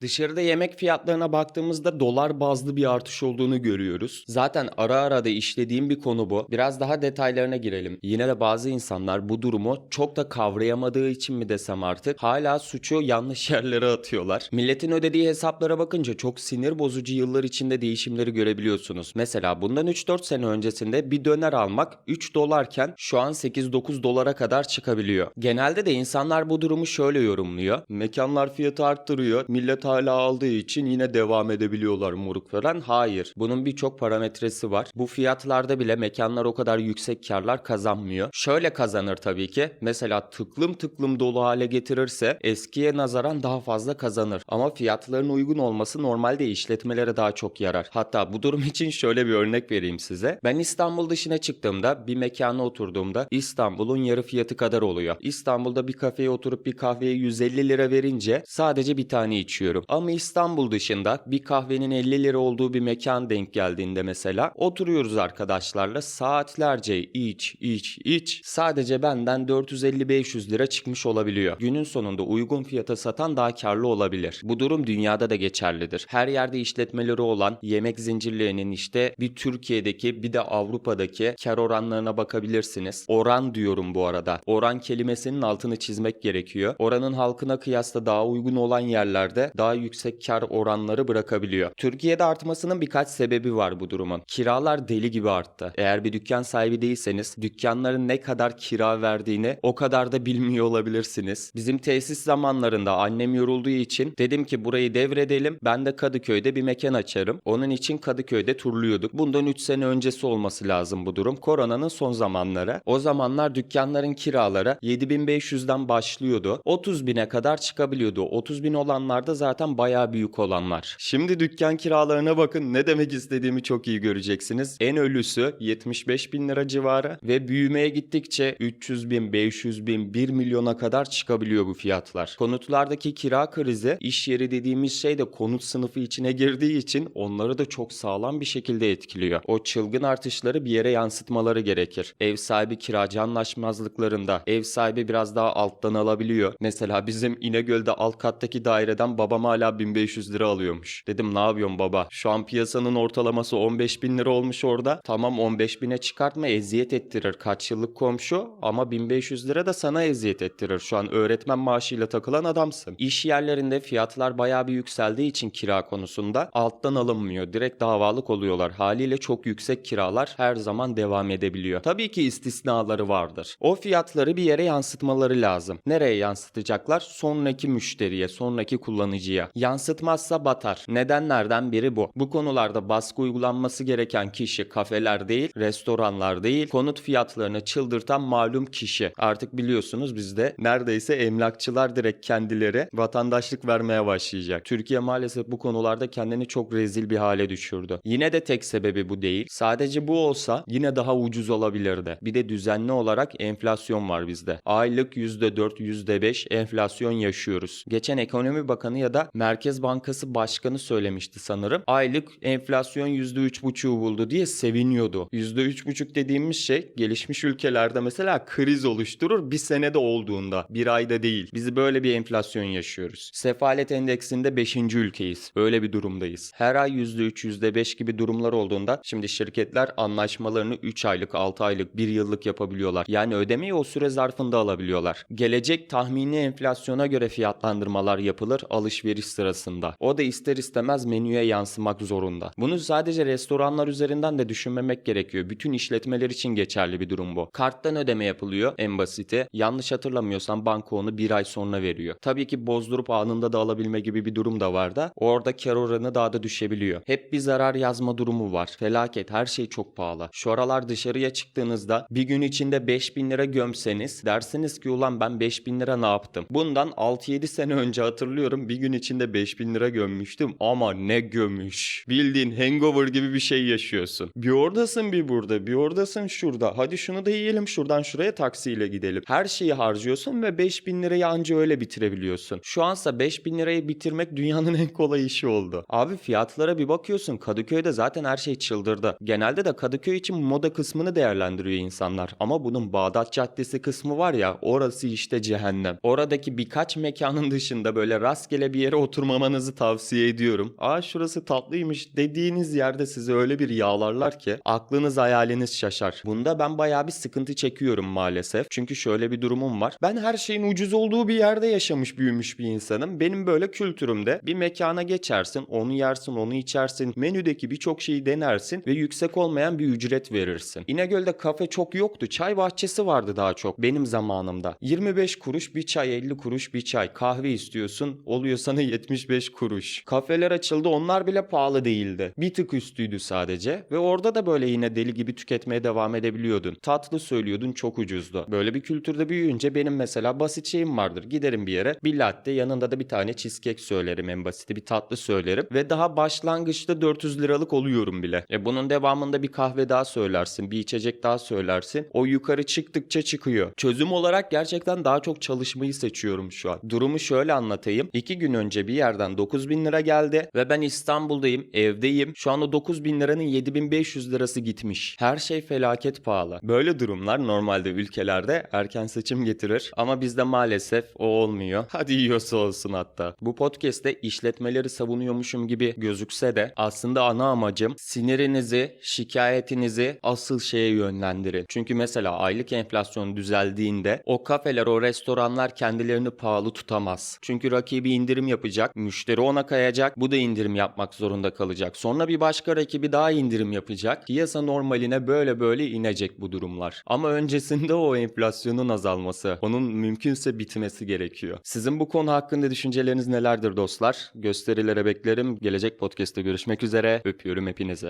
Dışarıda yemek fiyatlarına baktığımızda dolar bazlı bir artış olduğunu görüyoruz. Zaten ara ara da işlediğim bir konu bu. Biraz daha detaylarına girelim. Yine de bazı insanlar bu durumu çok da kavrayamadığı için mi desem artık hala suçu yanlış yerlere atıyorlar. Milletin ödediği hesaplara bakınca çok sinir bozucu yıllar içinde değişimleri görebiliyorsunuz. Mesela bundan 3-4 sene öncesinde bir döner almak 3 dolarken şu an 8-9 dolara kadar çıkabiliyor. Genelde de insanlar bu durumu şöyle yorumluyor. Mekanlar fiyatı arttırıyor. Millet hala aldığı için yine devam edebiliyorlar moruk falan. Hayır. Bunun birçok parametresi var. Bu fiyatlarda bile mekanlar o kadar yüksek karlar kazanmıyor. Şöyle kazanır tabii ki. Mesela tıklım tıklım dolu hale getirirse eskiye nazaran daha fazla kazanır. Ama fiyatların uygun olması normalde işletmelere daha çok yarar. Hatta bu durum için şöyle bir örnek vereyim size. Ben İstanbul dışına çıktığımda bir mekana oturduğumda İstanbul'un yarı fiyatı kadar oluyor. İstanbul'da bir kafeye oturup bir kahveye 150 lira verince sadece bir tane içiyorum. Ama İstanbul dışında bir kahvenin 50 lira olduğu bir mekan denk geldiğinde mesela oturuyoruz arkadaşlarla saatlerce iç iç iç sadece benden 450-500 lira çıkmış olabiliyor. Günün sonunda uygun fiyata satan daha karlı olabilir. Bu durum dünyada da geçerlidir. Her yerde işletmeleri olan yemek zincirlerinin işte bir Türkiye'deki bir de Avrupa'daki kar oranlarına bakabilirsiniz. Oran diyorum bu arada. Oran kelimesinin altını çizmek gerekiyor. Oranın halkına kıyasla daha uygun olan yerlerde daha yüksek kar oranları bırakabiliyor. Türkiye'de artmasının birkaç sebebi var bu durumun. Kiralar deli gibi arttı. Eğer bir dükkan sahibi değilseniz dükkanların ne kadar kira verdiğini o kadar da bilmiyor olabilirsiniz. Bizim tesis zamanlarında annem yorulduğu için dedim ki burayı devredelim. Ben de Kadıköy'de bir mekan açarım. Onun için Kadıköy'de turluyorduk. Bundan 3 sene öncesi olması lazım bu durum. Koronanın son zamanları. O zamanlar dükkanların kiraları 7500'den başlıyordu. 30 bine kadar çıkabiliyordu. 30 bin olanlar da zaten bayağı büyük olanlar. Şimdi dükkan kiralarına bakın ne demek istediğimi çok iyi göreceksiniz. En ölüsü 75 bin lira civarı ve büyümeye gittikçe 300 bin, 500 bin, 1 milyona kadar çıkabiliyor bu fiyatlar. Konutlardaki kira krizi iş yeri dediğimiz şey de konut sınıfı içine girdiği için onları da çok sağlam bir şekilde etkiliyor. O çılgın artışları bir yere yansıtmaları gerekir. Ev sahibi kiracı anlaşmazlıklarında ev sahibi biraz daha alttan alabiliyor. Mesela bizim İnegöl'de alt kattaki daireden babam hala 1500 lira alıyormuş. Dedim ne yapıyorsun baba? Şu an piyasanın ortalaması 15 bin lira olmuş orada. Tamam 15 bine çıkartma eziyet ettirir. Kaç yıllık komşu ama 1500 lira da sana eziyet ettirir. Şu an öğretmen maaşıyla takılan adamsın. İş yerlerinde fiyatlar bayağı bir yükseldiği için kira konusunda alttan alınmıyor. Direkt davalık oluyorlar. Haliyle çok yüksek kiralar her zaman devam edebiliyor. Tabii ki istisnaları vardır. O fiyatları bir yere yansıtmaları lazım. Nereye yansıtacaklar? Sonraki müşteriye, sonraki kullanıcıya. Yansıtmazsa batar. Nedenlerden biri bu. Bu konularda baskı uygulanması gereken kişi kafeler değil, restoranlar değil, konut fiyatlarını çıldırtan malum kişi. Artık biliyorsunuz bizde neredeyse emlakçılar direkt kendileri vatandaşlık vermeye başlayacak. Türkiye maalesef bu konularda kendini çok rezil bir hale düşürdü. Yine de tek sebebi bu değil. Sadece bu olsa yine daha ucuz olabilirdi. Bir de düzenli olarak enflasyon var bizde. Aylık %4, %5 enflasyon yaşıyoruz. Geçen Ekonomi Bakanı ya da Merkez Bankası Başkanı söylemişti sanırım. Aylık enflasyon %3,5'u buldu diye seviniyordu. %3,5 dediğimiz şey gelişmiş ülkelerde mesela kriz oluşturur bir senede olduğunda. Bir ayda değil. Biz böyle bir enflasyon yaşıyoruz. Sefalet endeksinde 5. ülkeyiz. Öyle bir durumdayız. Her ay %3, %5 gibi durumlar olduğunda şimdi şirketler anlaşmalarını 3 aylık, 6 aylık, 1 yıllık yapabiliyorlar. Yani ödemeyi o süre zarfında alabiliyorlar. Gelecek tahmini enflasyona göre fiyatlandırmalar yapılır alışveriş sırasında. O da ister istemez menüye yansımak zorunda. Bunu sadece restoranlar üzerinden de düşünmemek gerekiyor. Bütün işletmeler için geçerli bir durum bu. Karttan ödeme yapılıyor en basiti. Yanlış hatırlamıyorsam banka onu bir ay sonra veriyor. Tabii ki bozdurup anında da alabilme gibi bir durum da var da orada kar oranı daha da düşebiliyor. Hep bir zarar yazma durumu var. Felaket her şey çok pahalı. Şu aralar dışarıya çıktığınızda bir gün içinde 5000 lira gömseniz dersiniz ki ulan ben 5000 lira ne yaptım? Bundan 6-7 sene önce hatırlıyorum bir gün içinde 5000 lira gömmüştüm ama ne gömüş. Bildiğin hangover gibi bir şey yaşıyorsun. Bir oradasın bir burada bir oradasın şurada. Hadi şunu da yiyelim şuradan şuraya taksiyle gidelim. Her şeyi harcıyorsun ve 5000 lirayı anca öyle bitirebiliyorsun. Şu ansa 5000 lirayı bitirmek dünyanın en kolay işi oldu. Abi fiyatlara bir bakıyorsun Kadıköy'de zaten her şey çıldırdı. Genelde de Kadıköy için moda kısmını değerlendiriyor insanlar. Ama bunun Bağdat Caddesi kısmı var ya orası işte cehennem. Oradaki birkaç mekanın dışında böyle rastgele bir yere oturmamanızı tavsiye ediyorum. Aa şurası tatlıymış dediğiniz yerde sizi öyle bir yağlarlar ki aklınız hayaliniz şaşar. Bunda ben bayağı bir sıkıntı çekiyorum maalesef. Çünkü şöyle bir durumum var. Ben her şeyin ucuz olduğu bir yerde yaşamış büyümüş bir insanım. Benim böyle kültürümde bir mekana geçersin, onu yersin, onu içersin, menüdeki birçok şeyi denersin ve yüksek olmayan bir ücret verirsin. İnegöl'de kafe çok yoktu. Çay bahçesi vardı daha çok benim zamanımda. 25 kuruş bir çay, 50 kuruş bir çay. Kahve istiyorsun, oluyor sana 75 kuruş. Kafeler açıldı, onlar bile pahalı değildi. Bir tık üstüydü sadece ve orada da böyle yine deli gibi tüketmeye devam edebiliyordun. Tatlı söylüyordun, çok ucuzdu. Böyle bir kültürde büyüyünce benim mesela basit şeyim vardır. Giderim bir yere, bir latte yanında da bir tane cheesecake söylerim en basiti, bir tatlı söylerim ve daha başlangıçta 400 liralık oluyorum bile. E bunun devamında bir kahve daha söylersin, bir içecek daha söylersin. O yukarı çıktıkça çıkıyor. Çözüm olarak gerçekten daha çok çalışmayı seçiyorum şu an. Durumu şöyle anlatayım. 2 gün önce bir yerden 9000 lira geldi ve ben İstanbul'dayım, evdeyim. Şu anda 9000 liranın 7500 lirası gitmiş. Her şey felaket pahalı. Böyle durumlar normalde ülkelerde erken seçim getirir ama bizde maalesef o olmuyor. Hadi yiyorsa olsun hatta. Bu podcast'te işletmeleri savunuyormuşum gibi gözükse de aslında ana amacım sinirinizi, şikayetinizi asıl şeye yönlendirin. Çünkü mesela aylık enflasyon düzeldiğinde o kafeler, o restoranlar kendilerini pahalı tutamaz. Çünkü rakibi indirim yapacak, müşteri ona kayacak, bu da indirim yapmak zorunda kalacak. Sonra bir başka rakibi daha indirim yapacak. Piyasa normaline böyle böyle inecek bu durumlar. Ama öncesinde o enflasyonun azalması, onun mümkünse bitmesi gerekiyor. Sizin bu konu hakkında düşünceleriniz nelerdir dostlar? Gösterilere beklerim. Gelecek podcast'te görüşmek üzere. Öpüyorum hepinizi.